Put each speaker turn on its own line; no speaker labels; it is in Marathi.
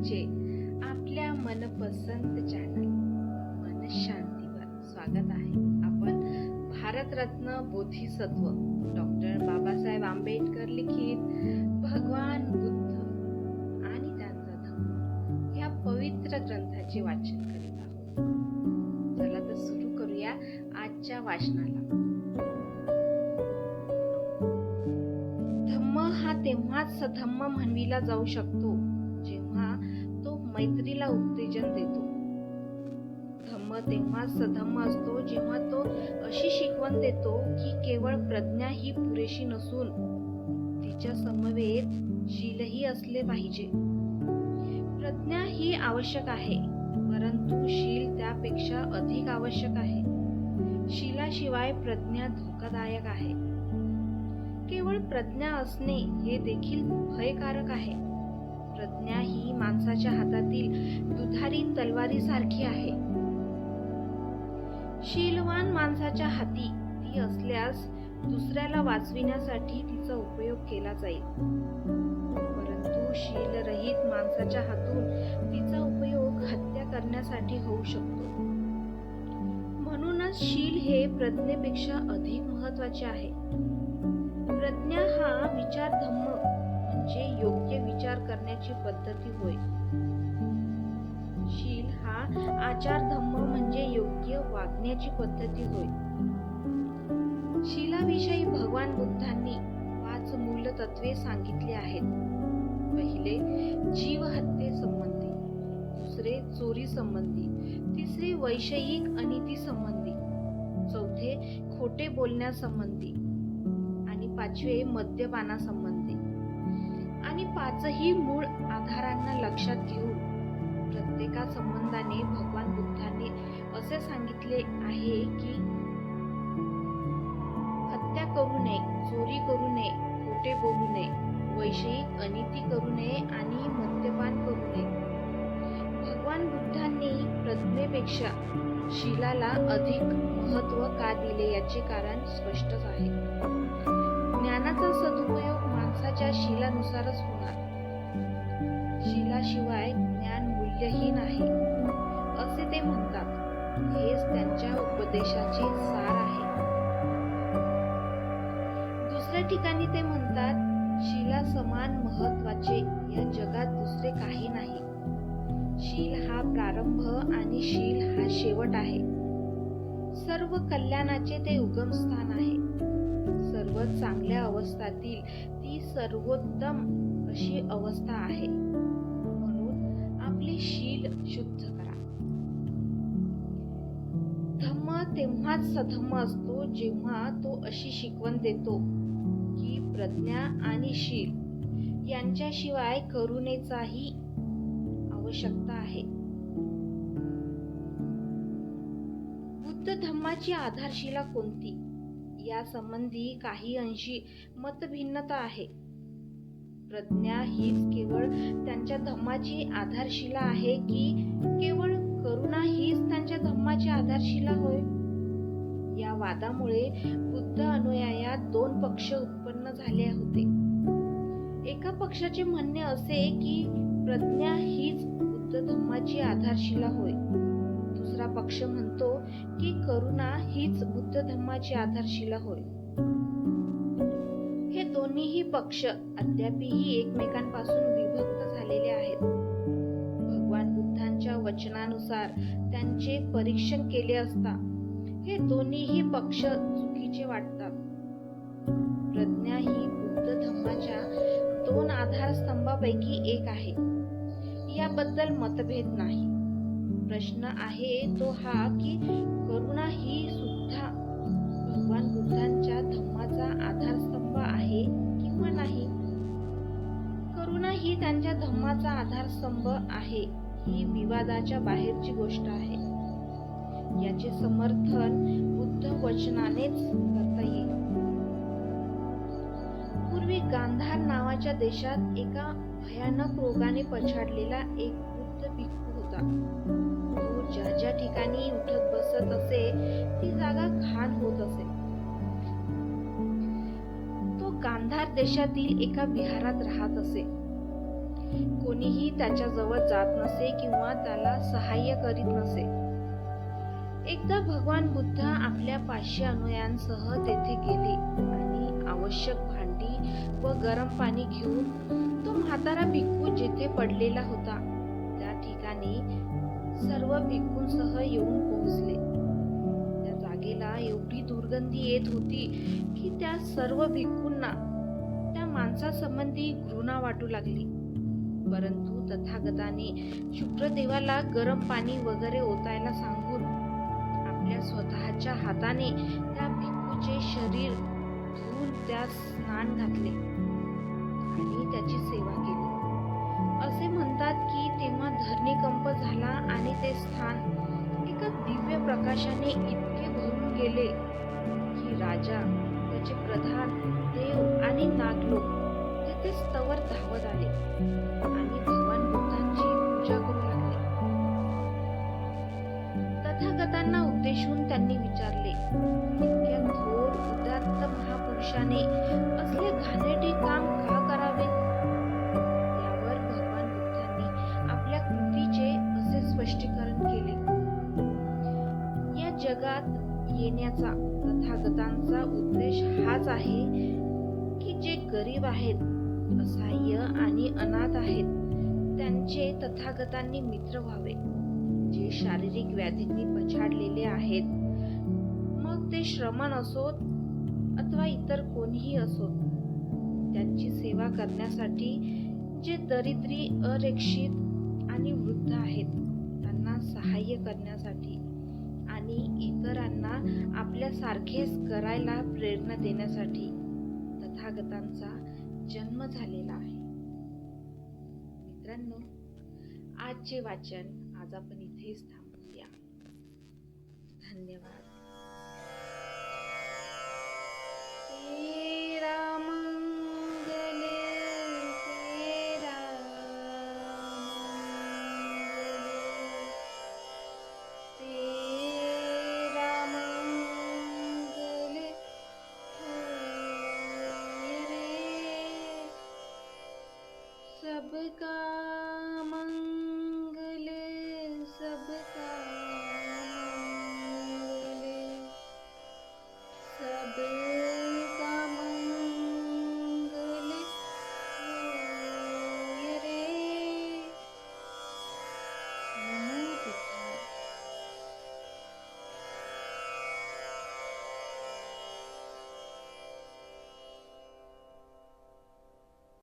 म्हणजे आपल्या मनपसंत चॅनल मन शांतीवर स्वागत आहे. आपण भारतरत्न बोधिसत्व डॉक्टर बाबासाहेब आंबेडकर लिखित भगवान बुद्ध आणि त्यांचा धम्म या पवित्र ग्रंथाचे वाचन करीत आहोत. चला तर सुरू करूया आजच्या वाचनाला. धम्म हा तेव्हाच सधम्म म्हणविला जाऊ शकतो मैत्रीला उत्तेजन देतो. धम्म तेव्हा सधम्म असतो जेव्हा तो अशी शिकवण देतो की केवळ प्रज्ञा ही पुरेशी नसून तिच्या समवेत शीलही असले पाहिजे. प्रज्ञा ही आवश्यक आहे परंतु शील त्यापेक्षा अधिक आवश्यक आहे. शिलाशिवाय प्रज्ञा धोकादायक आहे. केवळ प्रज्ञा असणे हे देखील भयकारक आहे. प्रज्ञा ही माणसाच्या हातातील दुधारी तलवारी सारखी आहे. शीलवान माणसाच्या हाती ती असल्यास दुसऱ्याला वाचविण्यासाठी तिचा उपयोग केला जाईल. परंतु शीलरहित माणसाच्या हातून तिचा उपयोग हत्या करण्यासाठी होऊ शकतो. म्हणूनच शील हे प्रज्ञेपेक्षा अधिक महत्त्वाचे आहे. प्रज्ञा हा विचारधम्म म्हणजे योग्य विचार करण्याची पद्धती होय. शील हा आचार धम्म म्हणजे योग्य वागण्याची पद्धती होय. शीलाविषयी भगवान बुद्धांनी पाच मूल तत्वे सांगितली आहेत. पहिले जीव हत्ये संबंधी. दुसरे चोरी संबंधी. तिसरे वैषयिक अनिती संबंधी. चौथे खोटे बोलण्यासंबंधी. आणि पाचवे मद्यपानासंबंधी. आणि पाचही मूळ आधारांना लक्षात घेऊन प्रत्येका संबंधाने भगवान बुद्धांनी असे सांगितले आहे की हत्या करू नये चोरी करू नये खोटे बोलू नये वैषयिक अनिती करू नये आणि मद्यपान करू नये. भगवान बुद्धांनी प्रज्ञेपेक्षा शिलाला अधिक महत्त्व का दिले याचे कारण स्पष्टच आहे. माणसाच्या होणार. शिलाशिवाय ज्ञान मूल्यहीन आहे असे ते म्हणतात. हेच त्यांच्या उपदेशाचे सार आहे. दुसऱ्या ठिकाणी ते म्हणतात शिला समान महत्त्वाचे या जगात दुसरे काही नाही. शील हा प्रारंभ आणि शील हा शेवट आहे. सर्व कल्याणाचे ते उगमस्थान आहे. सर्व चांगल्या अवस्थातील ही सर्वोत्तम अशी अवस्था आहे. म्हणून आपले शील शुद्ध करा. धम्म तेव्हाच सधम्म असतो जेव्हा तो अशी शिकवण देतो की प्रज्ञा आणि शील यांच्याशिवाय करुणेचाही आवश्यकता आहे. बुद्ध धम्माची आधारशिला कोणती? या संबंधी काही अंशी मतभिन्नता आहे. प्रज्ञा हीच केवळ त्यांच्या धम्माची आधारशिला आहे की केवळ करुणा हीच त्यांच्या धम्माची आधारशिला होय? या वादामुळे बुद्ध अनुयायात दोन पक्ष उत्पन्न झाले होते. एका पक्षाचे म्हणणे असे की प्रज्ञा हीच बुद्ध धम्माची आधारशिला होय. दुसरा पक्ष म्हणतो की करुणा हीच बुद्ध धम्माची आधारशिला होय. हे दोन्हीही पक्ष अद्यापही एकमेकांपासून विभक्त झालेले आहेत. भगवान बुद्धांच्या वचनानुसार त्यांचे परीक्षण केले असता हे दोन्हीही पक्ष चुकीचे वाटतात. प्रज्ञा ही बुद्ध धम्माच्या दोन आधारस्तंभापैकी एक आहे. याबद्दल मतभेद नाही. प्रश्न आहे तो हा की करुणा ही सुद्धा भगवान बुद्धांच्या धम्माचा आधारस्तंभ आहे किंवा नाही? करुणा ही त्यांच्या धम्माचा आधारस्तंभ आहे ही विवादाच्या बाहेरची गोष्ट आहे. याचे समर्थन बुद्ध वचनानेच करता येईल. पूर्वी गांधार नावाच्या देशात एका भयानक रोगाने पछाडलेला एक वृद्ध भिक्खू होता. ज्या ज्या ठिकाणी उठत बसत असे ती जागा घाण होत असे. तो गांधार देशातील एका विहारात राहत असे. कोणीही त्याच्याजवळ जात नसे किंवा त्याला सहाय्य करीत नसे. एकदा भगवान बुद्ध आपल्या पाचशे अनुयायांसह तेथे गेले आणि आवश्यक भांडी व गरम पाणी घेऊन तो म्हातारा भिक्खू जिथे पडलेला होता त्या ठिकाणी सर्व भिक्खूंसह येऊन पोहोचले. त्या जागेला एवढी दुर्गंधी येत होती की त्या सर्व भिक्खूंना त्या माणसासंबंधी घृणा वाटू लागली. परंतु तथागताने शुक्रदेवाला गरम पाणी वगैरे ओतायला सांगून आपल्या स्वतःच्या हाताने त्या भिक्खूचे शरीर धुवून त्यास स्नान घातले. ते स्थान एका दिव्य प्रकाशाने इतके भरून गेले की राजा त्याचे प्रधान देव आणि नागलोक तेथे स्तवर धावत आले आणि भगवान बुद्धांची पूजा करू लागले. तथागतांना उद्देशून त्यांनी विचारले इतक्या थोर उदात्त महापुरुषाने असले घाणेटे काम येण्याचा तथागतांचा उद्देश हाच आहे की जे गरीब आहेत असहाय्य आणि अनाथ आहेत त्यांचे तथागतांनी मित्र व्हावे. जे शारीरिक व्याधींनी पछाडलेले आहेत मग ते श्रमण असोत अथवा इतर कोणीही असोत त्यांची सेवा करण्यासाठी जे दरिद्री अरेक्षित आणि वृद्ध आहेत त्यांना सहाय्य करण्यासाठी आणि इतरांना आपल्यासारखेच करायला प्रेरणा देण्यासाठी तथागतांचा जन्म झालेला आहे. मित्रांनो आजचे वाचन आज आपण इथेच थांबूया. धन्यवाद. सबका